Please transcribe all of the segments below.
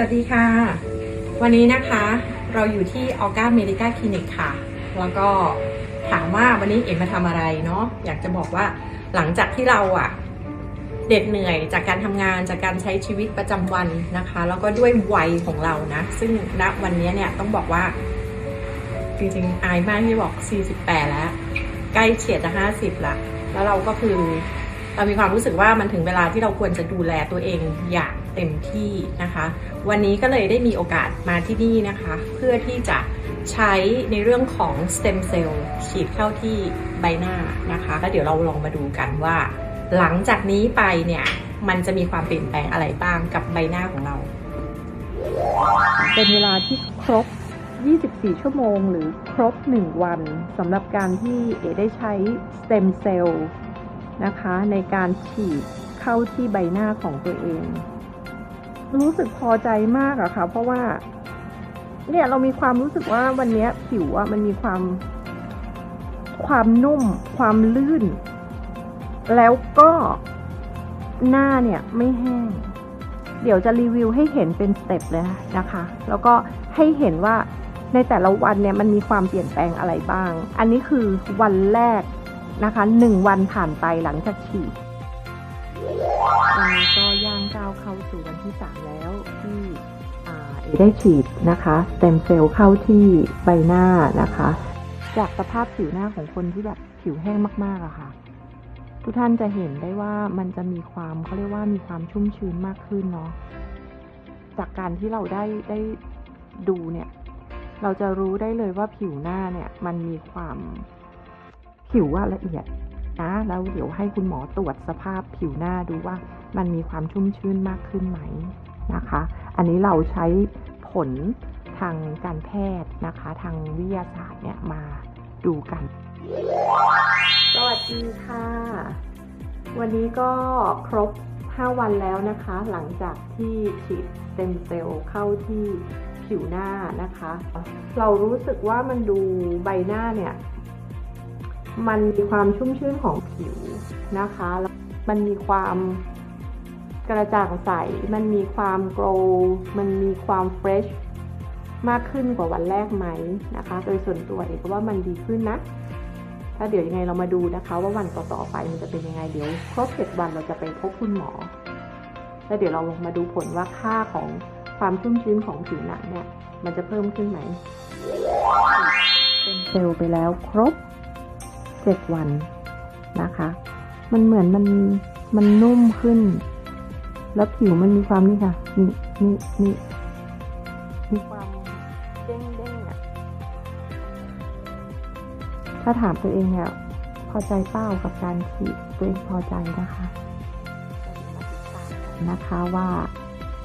วัสดีค่ะ วันนี้นะคะเราอยู่ที่ออก้าเมดิกาคลินิกค่ะ แล้วก็ถามว่าวันนี้เอ็มมาทำอะไรเนาะอยากจะบอกว่าหลังจากที่เราอะเด็ดเหนื่อยจากการทำงานจากการใช้ชีวิตประจำวันนะคะ แล้วก็ด้วยวัยของเรานะ ซึ่งณวันนี้เนี่ยต้องบอกว่า จริงๆอายมากที่บอก 48 แล้ว ใกล้เฉียดจะ 50ละแล้วเราก็คือ เรามีความรู้สึกว่ามันถึงเวลาที่เราควรจะดูแลตัวเองอย่างเต็มที่นะคะ วันนี้ก็เลยได้มีโอกาสมาที่นี่นะคะ เพื่อที่จะใช้ในเรื่องของสเต็มเซลล์ฉีดเข้าที่ใบหน้านะคะแล้วเดี๋ยวเราลองมาดูกันว่า หลังจากนี้ไปเนี่ยมันจะมีความเปลี่ยนแปลงอะไรบ้างกับใบหน้าของเรา เป็นเวลาที่ครบ 24 ชั่วโมง หรือครบ 1 วันสำหรับการที่เอได้ใช้สเต็มเซลล์ นะคะในการฉีดเข้าที่ใบหน้าของตัวเอง รู้สึกพอใจมากอะค่ะ เพราะว่า เนี่ยเรามีความรู้สึกว่าวันนี้ผิวอะมันมีความ ความนุ่ม ความลื่น แล้วก็หน้าเนี่ยไม่แห้ง เดี๋ยวจะรีวิวให้เห็นเป็นสเต็ปเลยนะคะ แล้วก็ให้เห็นว่าในแต่ละวันเนี่ยมันมีความเปลี่ยนแปลงอะไรบ้าง อันนี้คือวันแรก นะคะหนึ่งวันผ่านไปหลังจากฉีดวันนี้ก็ย่างก้าวเข้าสู่วันที่สามแล้วที่ได้ฉีดนะคะเต็มเซลล์เข้าที่ใบหน้านะคะ จากสภาพผิวหน้าของคนที่แบบผิวแห้งมากๆอะค่ะ ทุกท่านจะเห็นได้ว่ามันจะมีความเขาเรียกว่ามีความชุ่มชื้นมากขึ้นเนาะจากการที่เราได้ได้ดูเนี่ย เราจะรู้ได้เลยว่าผิวหน้าเนี่ยมันมีความ ผิวว่าละเอียดนะแล้วเดี๋ยวให้คุณหมอตรวจสภาพผิวหน้าดูว่ามันมีความชุ่มชื้นมากขึ้นไหมนะคะ อันนี้เราใช้ผลทางการแพทย์นะคะ ทางวิทยาศาสตร์เนี่ยมาดูกัน สวัสดีค่ะ วันนี้ก็ครบ 5 วันแล้วนะคะ หลังจากที่ฉีดสเต็มเซลล์เข้าที่ผิวหน้านะคะ เรารู้สึกว่ามันดูใบหน้าเนี่ย มันมีความชุ่มชื่นของผิวนะคะแล้วมันมีความกระจ่างใส มันมีความโกลมันมีความเฟรชมากขึ้นกว่าวันแรกไหมนะคะ โดยส่วนตัวเองก็ว่ามันดีขึ้นนะ ถ้าเดี๋ยวยังไงเรามาดูนะคะ ว่าวันต่อๆไปมันจะเป็นยังไง เดี๋ยวครบเจ็ดวันเราจะไปพบคุณหมอ แล้วเดี๋ยวเราลงมาดูผลว่าค่าของความชุ่มชื้นของผิวหนังเนี่ย มันจะเพิ่มขึ้นไหม เป็นเซลล์ไปแล้วครบ เจ็ดวันนะคะ มันเหมือนมันมันนุ่มขึ้น แล้วผิวมันมีความนี่ค่ะนี่นี่นี่มีความเด้งเด้งอะถ้าถามตัวเองเนี่ยพอใจเป้ากับการฉีดตัวเองพอใจนะคะนะคะว่า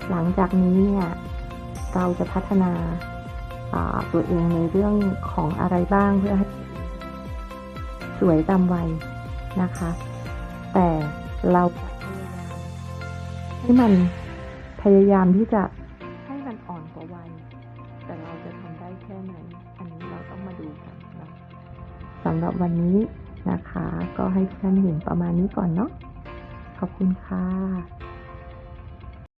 หลังจากนี้เนี่ยเราจะพัฒนาอ่าตัวเองในเรื่องของอะไรบ้างเพื่อให้ สวยตามวัยนะคะ แต่เราให้มันพยายามที่จะให้มันอ่อนกว่าวัย แต่เราจะทำได้แค่ไหน อันนี้เราต้องมาดูกันนะสำหรับวันนี้นะคะ ก็ให้ท่านเห็นประมาณนี้ก่อนเนาะขอบคุณค่ะ